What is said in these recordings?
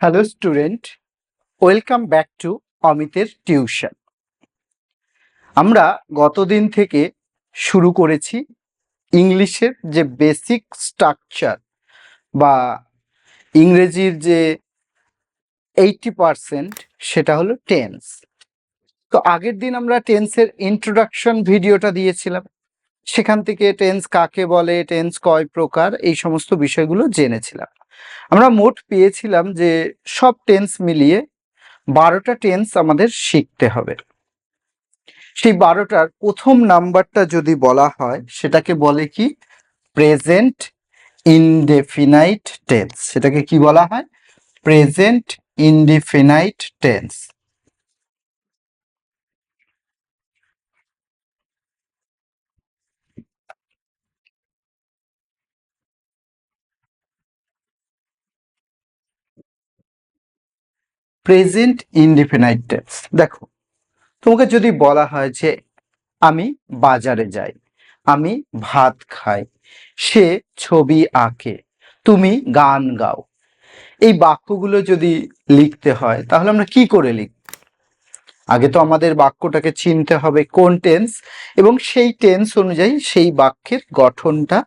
Hello student welcome back to অমিতের tuition আমরা গতদিন থেকে শুরু করেছি ইংলিশের যে বেসিক স্ট্রাকচার বা ইংরেজির যে এইটি পারসেন্ট সেটা হলো টেন্স তো আগের দিন আমরা টেন্সের ইন্ট্রোডাকশন ভিডিওটা দিয়েছিলাম। সেখান থেকে টেন্স কাকে বলে টেন্স কয় প্রকার, এই সমস্ত বিষয়গুলো জেনেছিলাম। আমরা মোট পেয়েছিলাম যে সব টেন্স মিলিয়ে বারোটা টেন্স আমাদের শিখতে হবে। সেই বারোটার প্রথম নাম্বারটা যদি বলা হয়, সেটাকে বলে কি? প্রেজেন্ট ইনডেফিনাইট টেন্স সেটাকে কি বলা হয়? Present indefinite tense present indefinite tense দেখো, তোমাকে যদি বলা হয় যে আমি বাজারে যাই, আমি ভাত খাই, সে ছবি আঁকে, তুমি গান গাও, এই বাক্যগুলো যদি লিখতে হয়, তাহলে আমরা কি করে লিখ আগে তো আমাদের বাক্যটাকে চিনতে হবে কোন টেন্স এবং সেই টেন্স অনুযায়ী সেই বাক্যের গঠনটা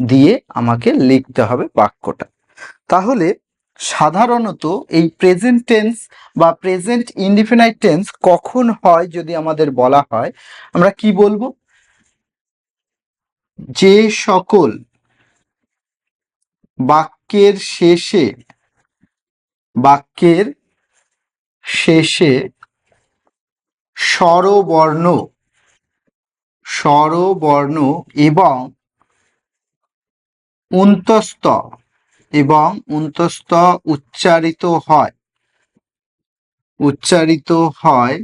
দিয়ে আমাকে লিখতে হবে বাক্যটা। তাহলে সাধারণত এই প্রেজেন্ট টেন্স বা প্রেজেন্ট ইনডিফিনাইট টেন্স কখন হয় যদি আমাদের বলা হয়, আমরা কি বলব? যে সকল বাক্যের শেষে বাক্যের শেষে স্বরবর্ণ স্বরবর্ণ এবং উন্তস্ত এবং উন্তস্ত উচ্চারিত হয়। উচ্চারিত হয়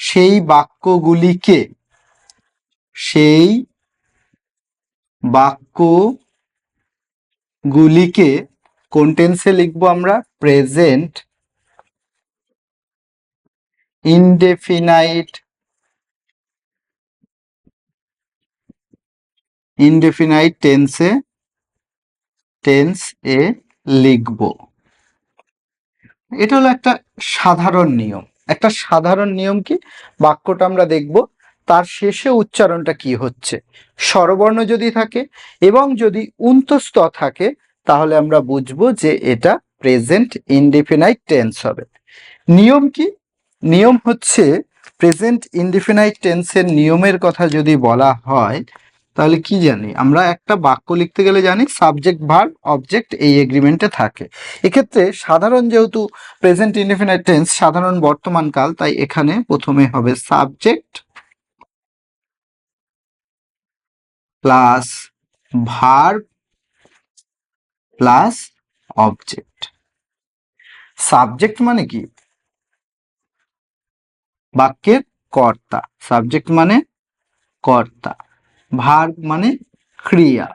সেই বাক্যগুলিকে। সেই বাক্যগুলিকে কোন টেন্সে লিখব আমরা? প্রেজেন্ট, ইনডেফিনাইট ইনডেফিনাইট টেন্সে টেন্স এ লিখব। এটা হলো একটা সাধারণ নিয়ম। একটা সাধারণ নিয়ম কি? বাক্যটা আমরা দেখব, তার শেষে উচ্চারণটা কি হচ্ছে? স্বরবর্ণ যদি থাকে এবং যদি উন্তস্ত থাকে, তাহলে আমরা বুঝব যে এটা প্রেজেন্ট ইনডিফিনাইট টেন্স হবে। নিয়ম কি? নিয়ম হচ্ছে প্রেজেন্ট ইনডিফিনাইট টেন্সের নিয়মের কথা যদি বলা হয় তাহলে কি জানি? আমরা একটা বাক্য লিখতে গেলে জানি সাবজেক্ট ভার্ব অবজেক্ট এই এগ্রিমেন্টে থাকে। এক্ষেত্রে সাধারণ যেহেতু প্রেজেন্ট ইনডিফিনাইট টেন্স সাধারণ বর্তমান কাল, তাই এখানে প্রথমে হবে subject plus verb plus object subject মানে কি? বাক্যের কর্তা। সাবজেক্ট মানে কর্তা। ভার্ব মানে ক্রিয়া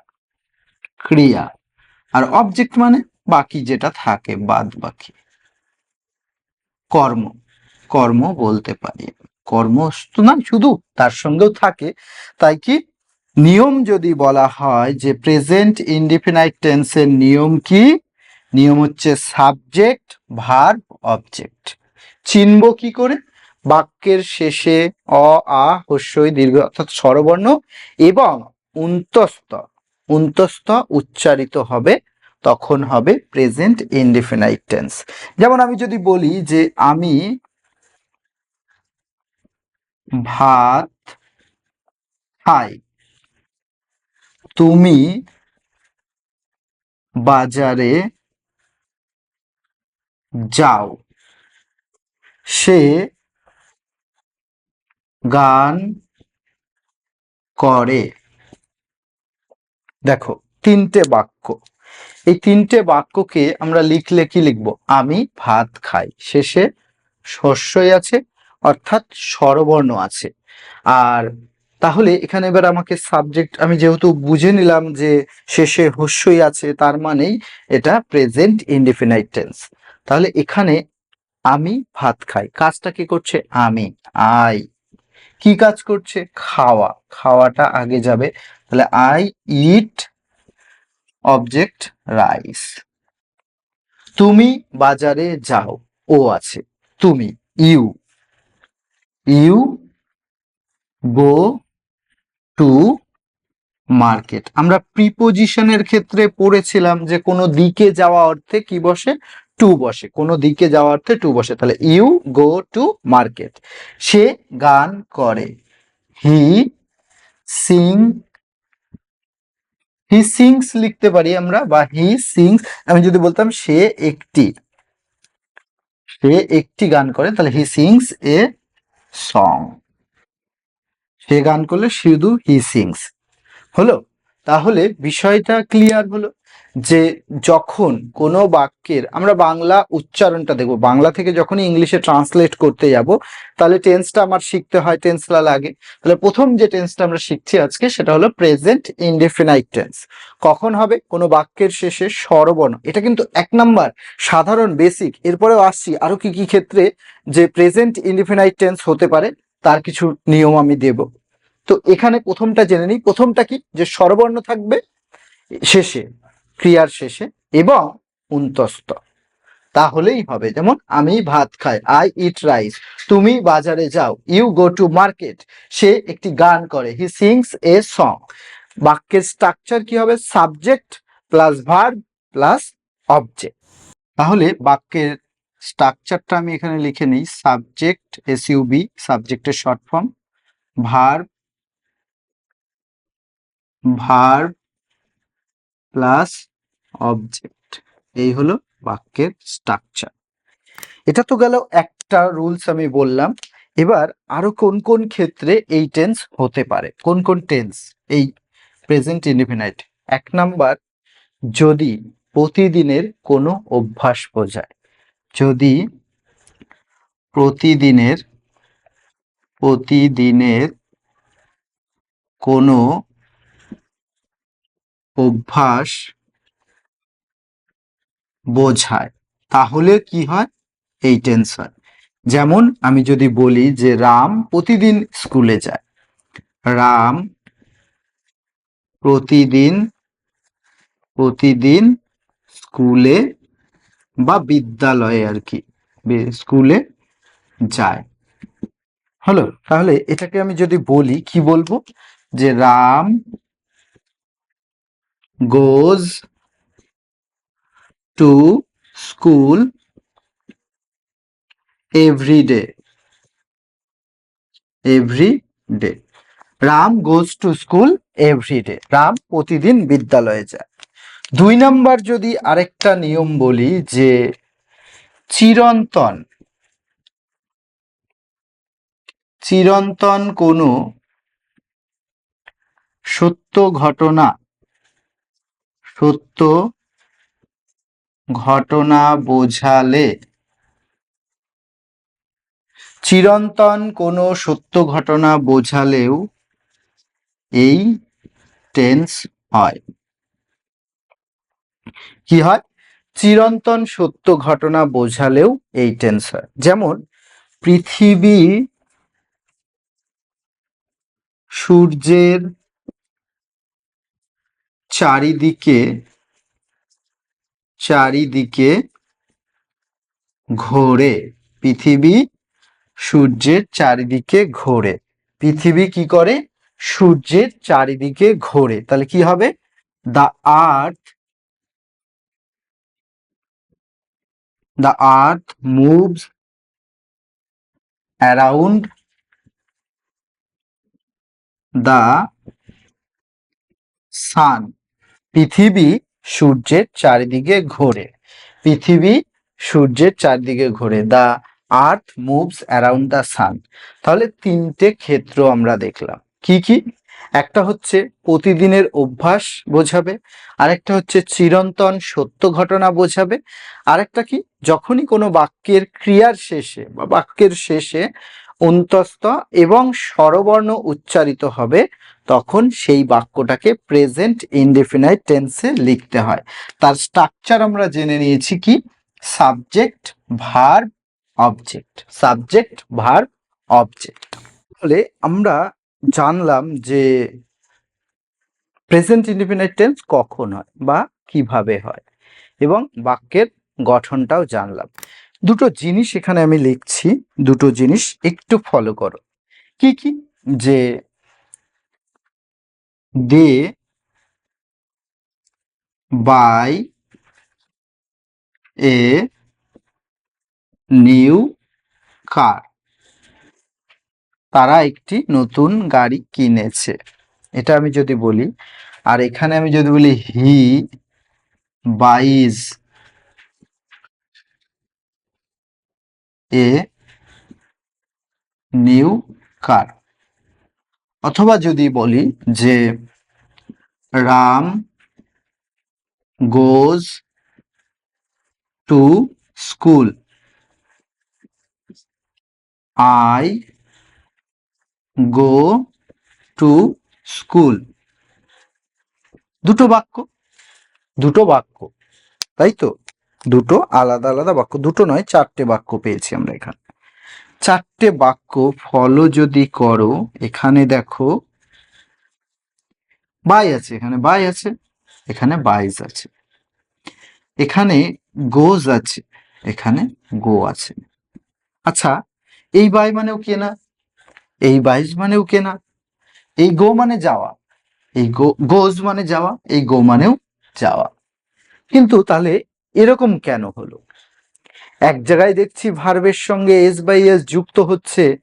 ক্রিয়া। আর অবজেক্ট মানে বাকি যেটা থাকে বাদ বাকি কর্ম কর্ম বলতে পারি। কর্ম তো না, শুধু তার সঙ্গেও থাকে। তাই কি? নিয়ম যদি বলা হয় যে প্রেজেন্ট ইনডিফিনাইট টেন্সের নিয়ম কি? নিয়ম হচ্ছে সাবজেক্ট ভার্ব অবজেক্ট চিনব কি করে? বাক্যের শেষে অ, আ, হস্যই, দীর্ঘ, অর্থাৎ স্বরবর্ণ এবং উন্তস্ত উন্তস্ত উচ্চারিত হবে, তখন হবে প্রেজেন্ট ইনডিফিনাইট টেন্স যেমন আমি যদি বলি যে আমি ভাত খাই, তুমি বাজারে যাও, সে গান করে। দেখো, তিনটে বাক্য। এই তিনটে বাক্যকে আমরা লিখলে কি লিখব? আমি ভাত খাই। শেষে শস্যই আছে, অর্থাৎ স্বরবর্ণ আছে। আর তাহলে এখানে এবার আমাকে সাবজেক্ট আমি যেহেতু বুঝে নিলাম যে শেষে হস্যই আছে, তার মানেই এটা প্রেজেন্ট ইনডিফিনাইট টেন্স তাহলে এখানে আমি ভাত খাই। কাজটা কি করছে? আমি, আই। কি কাজ করছে? খাওয়া। খাওয়াটা আগে যাবে। তাহলে আই ইট অবজেক্ট রাইস তুমি বাজারে যাও। ও আছে। তুমি you you go to market আমরা প্রিপোজিশনের ক্ষেত্রে পড়েছিলাম যে কোনো দিকে যাওয়া অর্থে কি বসে? টু বসে, কোনো দিকে যাওয়া অর্থে টু বসে। তাহলে ইউ গো টু মার্কেট। সে গান করে। হি সিং, হি সিংস লিখতে পারি আমরা, বা হি সিংস, আমি যদি বলতাম সে একটি সে একটি গান করে, তাহলে হি সিংস এ সং। সে গান করলে শুধু হি সিংস। হলো? তাহলে বিষয়টা ক্লিয়ার হলো যে যখন কোনো বাক্যের, আমরা বাংলা উচ্চারণটা দেখব, বাংলা থেকে যখনই ইংলিশে ট্রান্সলেট করতে যাব, তাহলে টেন্সটা আমার শিখতে হয় টেন্সটা লাগে। তাহলে প্রথম যে টেন্সটা আমরা শিখছি আজকে, সেটা হলো প্রেজেন্ট ইনডেফিনাইট টেন্স কখন হবে? কোনো বাক্যের শেষে স্বরবর্ণ। এটা কিন্তু এক নাম্বার, সাধারণ বেসিক এরপরেও আসছি, আরও কি কি ক্ষেত্রে যে প্রেজেন্ট ইনডেফিনাইট টেন্স হতে পারে, তার কিছু নিয়ম আমি দেব। তো এখানে প্রথমটা জেনে নিই। প্রথমটা কি? যে স্বরবর্ণ থাকবে শেষে, ক্রিয়ার শেষে, এবং উন্তস্ত তাহলেই হবে। যেমন, আমি ভাত খাই আই ইট রাইস তুমি বাজারে যাও ইউ গো টু মার্কেট সে একটি গান করে হি সিংস এ সং বাক্যের স্ট্রাকচার কি হবে? Subject plus verb plus object তাহলে বাক্যের স্ট্রাকচারটা আমি এখানে লিখে নিই। সাবজেক্ট এস ইউবি সাবজেক্টের short form verb verb plus object এই হলো বাক্যের স্ট্রাকচার এটা তো গেল একটা রুলস আমি বললাম। এবার আরও কোন কোন ক্ষেত্রে এই টেন্স হতে পারে? কোন কোন টেন্স এই প্রেজেন্ট ইনডিফিনাইট এক নাম্বার যদি প্রতিদিনের কোনো অভ্যাস বোঝায়। যদি প্রতিদিনের প্রতিদিনের কোনো অভ্যাস বোঝায়। তাহলে কি হয়? এই টেন্স হয় যেমন আমি যদি বলি যে রাম প্রতিদিন স্কুলে যায়। রাম প্রতিদিন প্রতিদিন স্কুলে বা বিদ্যালয়ে আর কি স্কুলে যায়। হলো? তাহলে এটাকে আমি যদি বলি, কি বলব? যে Ram goes to school every day every day Ram goes to school every day Ram প্রতিদিন বিদ্যালয়ে যায়। দুই নাম্বার যদি আরেকটা নিয়ম বলি যে চিরন্তন চিরন্তন কোনো সত্য ঘটনা সত্য ঘটনা বোঝালে। চিরন্তন কোনো সত্য ঘটনা বোঝালেও এই টেন্স হয়। কি হয়? চিরন্তন সত্য ঘটনা বোঝালেও এই টেন্স হয়। যেমন, পৃথিবী সূর্যের চারিদিকে চারিদিকে ঘোরে। পৃথিবী সূর্যের চারিদিকে ঘোরে। পৃথিবী কি করে? সূর্যের চারিদিকে ঘোরে। তাহলে কি হবে? The earth the earth moves around the sun পৃথিবী সূর্যের চারিদিকে ঘোরে। পৃথিবী সূর্যের চারিদিকে ঘোরে। The earth moves around the sun তাহলে তিনটে ক্ষেত্র আমরা দেখলাম। কি কি? একটা হচ্ছে প্রতিদিনের অভ্যাস বোঝাবে। আরেকটা হচ্ছে চিরন্তন সত্য ঘটনা বোঝাবে। আরেকটা কি? যখনই কোনো বাক্যের ক্রিয়ার শেষে বা বাক্যের শেষে অন্তস্থ এবং স্বরবর্ণ উচ্চারিত হবে, তখন সেই বাক্যটাকে প্রেজেন্ট ইনডেফিনাইট টেন্সে লিখতে হয়। তার স্ট্রাকচার আমরা জেনে নিয়েছি কি? Subject verb object subject verb object তাহলে আমরা জানলাম যে প্রেজেন্ট ইনডিফিনাইট টেন্স কখন হয় বা কীভাবে হয় এবং বাক্যের গঠনটাও জানলাম। দুটো জিনিস এখানে আমি লিখছি, দুটো জিনিস একটু ফলো করো। কি কি? যে দে বাই এ নিউ কার। তারা একটি নতুন গাড়ি কিনেছে। এটা আমি যদি বলি, আর এখানে আমি যদি বলি হি বাইজ এ নিউ কার। অথবা যদি বলি যে Ram goes to school. I go to school. দুটো বাক্য। দুটো বাক্য। তাই তো? দুটো আলাদা আলাদা বাক্য, দুটো নয়, চারটে বাক্য পেয়েছি আমরা এখানে। চারটে বাক্য ফলো যদি করো, এখানে দেখো, বাই আছে, এখানে বাই আছে, এখানে বাইজ আছে। এখানে গোজ আছে, এখানে গো আছে। আচ্ছা এই বাই মানেও কেনা এই বাইজ মানেও কেনা এই গো মানে যাওয়া, এই গো, গোজ মানে যাওয়া, এই গো মানেও যাওয়া। কিন্তু তাহলে এরকম কেন হলো? এক জায়গায় দেখছি ভার্বের সঙ্গে এস বাই এস যুক্ত হচ্ছে,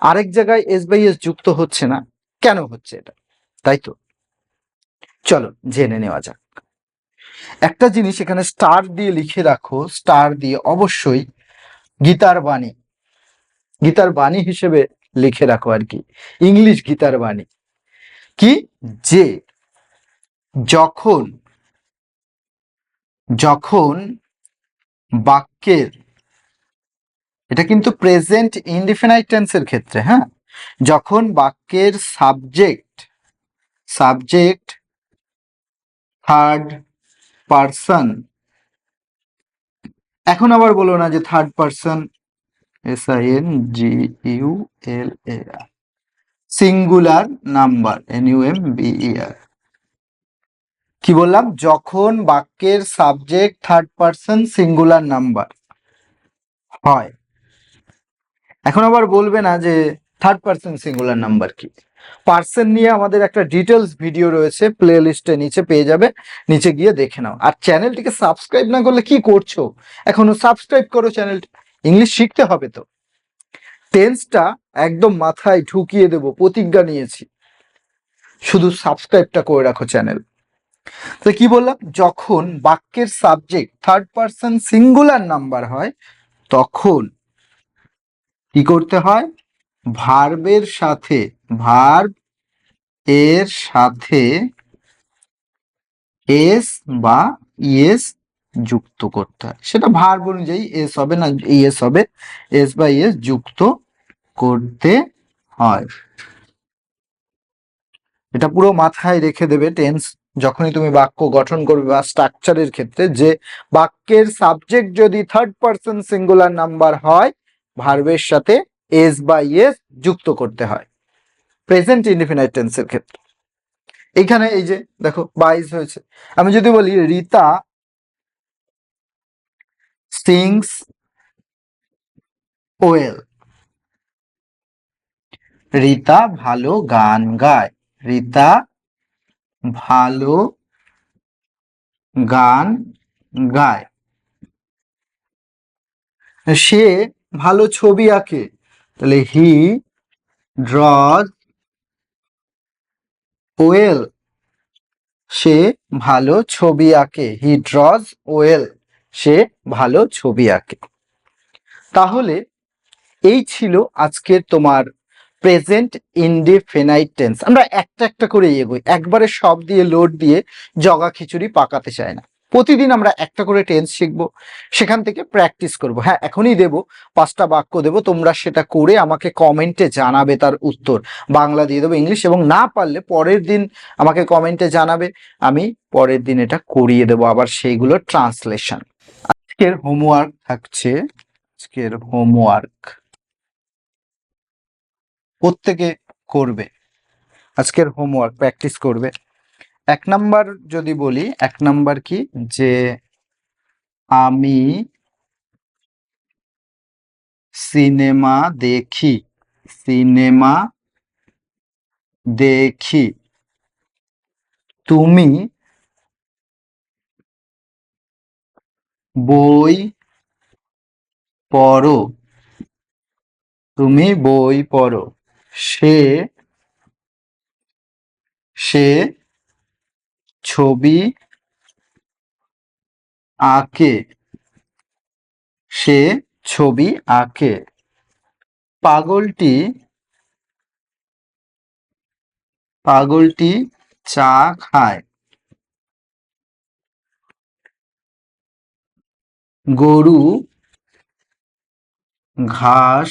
আরেক জায়গায় এস বাই এস যুক্ত হচ্ছে না। কেন হচ্ছে এটা? তাই তো? চলো, জেনে নেওয়া যাক। একটা জিনিস এখানে স্টার দিয়ে লিখে রাখো স্টার দিয়ে অবশ্যই গীতার বাণী। গীতার বাণী হিসেবে লিখে রাখো আর কি। ইংলিশ গীতার বাণী। কি? যে যখন যখন বাক্যের, এটা কিন্তু প্রেজেন্ট ইনডিফিনাইট টেন্সের ক্ষেত্রে হ্যাঁ? যখন বাক্যের সাবজেক্ট সাবজেক্ট থার্ড পার্সন এখন আবার বলো না যে third person S I N G U L A singular number N U M B R কি বললাম? যখন বাক্যের subject third person singular number হয়। এখন আবার বলবে না যে থার্ড পার্সন সিঙ্গুলার নাম্বার কি। পার্সন নিয়ে আমাদের একটা ডিটেলস ভিডিও রয়েছে প্লে লিস্টে নিচে পেয়ে যাবে, নিচে গিয়ে দেখে নাও। আর চ্যানেলটিকে সাবস্ক্রাইব না করলে কি করছ? এখনও সাবস্ক্রাইব করো চ্যানেলটি ইংলিশ শিখতে হবে তো। টেন্সটা একদম মাথায় ঢুকিয়ে দেব, প্রতিজ্ঞা নিয়েছি। শুধু সাবস্ক্রাইবটা করে রাখো চ্যানেল তো কি বললাম? যখন বাক্যের subject third person singular number হয়, তখন কি করতে হয়? ভার্বের সাথে ভার্ব এর সাথে এস বা ইএস যুক্ত করতে হয়। সেটা ভার্ব অনুযায়ী এস হবে না ইএস হবে এস বা ইএস যুক্ত করতে হয়। এটা পুরো মাথায় রেখে দেবে টেন্স যখনই তুমি বাক্য গঠন করবে বা স্ট্রাকচারের ক্ষেত্রে যে বাক্যের সাবজেক্ট যদি থার্ড পার্সন সিঙ্গুলার নাম্বার হয় ভার্বের সাথে এস বা ইএস যুক্ত করতে হয়। প্রেজেন্ট ইনডিফিনাইট টেন্সের ক্ষেত্রে। এখানে এই যে, দেখো বাইশ হয়েছে। আমি যদি বলি, রিতা সিংস ওয়েল রিতা ভালো গান গায়। রিতা ভালো গান গায়। সে ভালো ছবি আঁকে। তাহলে হি ড্রজ ওয়েল সে ভালো ছবি আঁকে। হি ড্রজ ওয়েল সে ভালো ছবি আঁকে। তাহলে এই ছিল আজকের তোমার প্রেজেন্ট ইনডিফিনাইট টেন্স আমরা একটা একটা করে এগোই। একবারে সব দিয়ে লোড দিয়ে জগা খিচুড়ি পাকাতে চাই না। প্রতিদিন আমরা একটা করে টেন্স শিখব, সেখান থেকে প্র্যাকটিস করব। হ্যাঁ এখনই দেব, পাঁচটা বাক্য দেব, তোমরা সেটা করে আমাকে কমেন্টে জানাবে তার উত্তর। বাংলা দিয়ে দেবো ইংলিশ এবং না পারলে পরের দিন আমাকে কমেন্টে জানাবে। আমি পরের দিন এটা করিয়ে দেবো আবার সেইগুলো ট্রান্সলেশন আজকের হোমওয়ার্ক থাকছে, আজকের হোমওয়ার্ক প্রত্যেকে করবে। আজকের হোমওয়ার্ক প্র্যাকটিস করবে। এক নাম্বার যদি বলি, এক নাম্বার কি? যে আমি সিনেমা দেখি সিনেমা দেখি। তুমি বই পড়ো। তুমি বই পড়ো। সে সে ছবি আঁকে। সে ছবি আঁকে। পাগলটি পাগলটি চা খায়। গরু ঘাস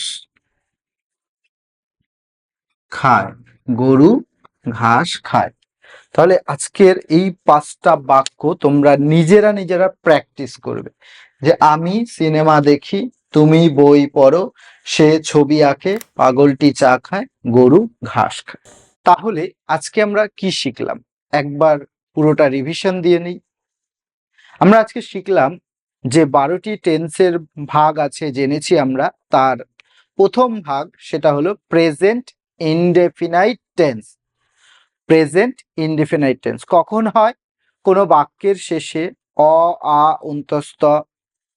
খায়, গরু, ঘাস খায়। তাহলে আজকের এই পাঁচটা বাক্য তোমরা নিজেরা নিজেরা প্র্যাকটিস করবে। যে আমি সিনেমা দেখি, তুমি বই পড়ো, সে ছবি আঁকে, পাগলটি চা খায়, গরু ঘাস খায়। তাহলে আজকে আমরা কি শিখলাম? একবার পুরোটা রিভিশন দিয়ে নিই। আমরা আজকে শিখলাম যে বারোটি টেন্সের ভাগ আছে জেনেছি আমরা, তার প্রথম ভাগ সেটা হলো present indefinite tense present indefinite tense কখন হয়? কোনো বাক্যের শেষে অ, আ উন্তস্ত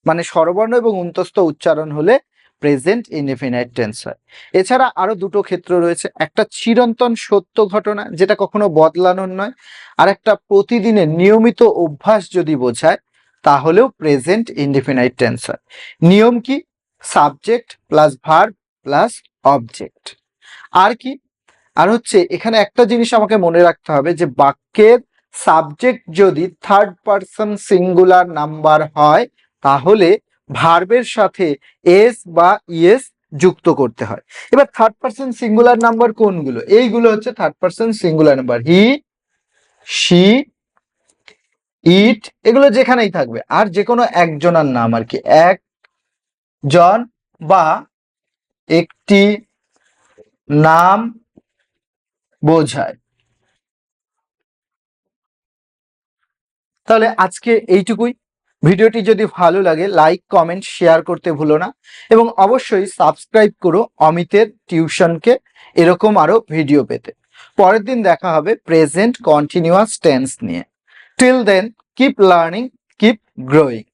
মানে স্বরবর্ণ এবং উন্তস্ত উচ্চারণ হলে প্রেজেন্ট ইনডেফিনাইট টেন্স হয়। এছাড়া আরও দুটো ক্ষেত্র রয়েছে। একটা চিরন্তন সত্য ঘটনা, যেটা কখনো বদলানোর নয়। আর একটা প্রতিদিনের নিয়মিত অভ্যাস যদি বোঝায়, তাহলেও প্রেজেন্ট ইনডেফিনাইট টেন্স হয়। নিয়ম কি? Subject plus verb plus object আর কি? আর হচ্ছে, এখানে একটা জিনিস আমাকে মনে রাখতে হবে যে, বাক্যের সাবজেক্ট যদি থার্ড পারসন সিঙ্গুলার নাম্বার হয়, তাহলে ভার্বের সাথে এস বা ইএস যুক্ত করতে হয়। এবার থার্ড পারসন সিঙ্গুলার নাম্বার কোনগুলো? এইগুলো হচ্ছে third person singular number he she it এগুলো যেখানেই থাকবে। আর যে কোনো একজনের নাম আর কি। এক জন বা একটি নাম বোঝায়। তাহলে আজকে এইটুকুই। ভিডিওটি যদি ভালো লাগে লাইক কমেন্ট শেয়ার করতে ভুলো না। এবং অবশ্যই সাবস্ক্রাইব করো অমিতের টিউশনকে। এরকম আরও ভিডিও পেতে। পরের দিন দেখা হবে প্রেজেন্ট কন্টিনিউয়াস টেন্স নিয়ে। Till then keep learning keep growing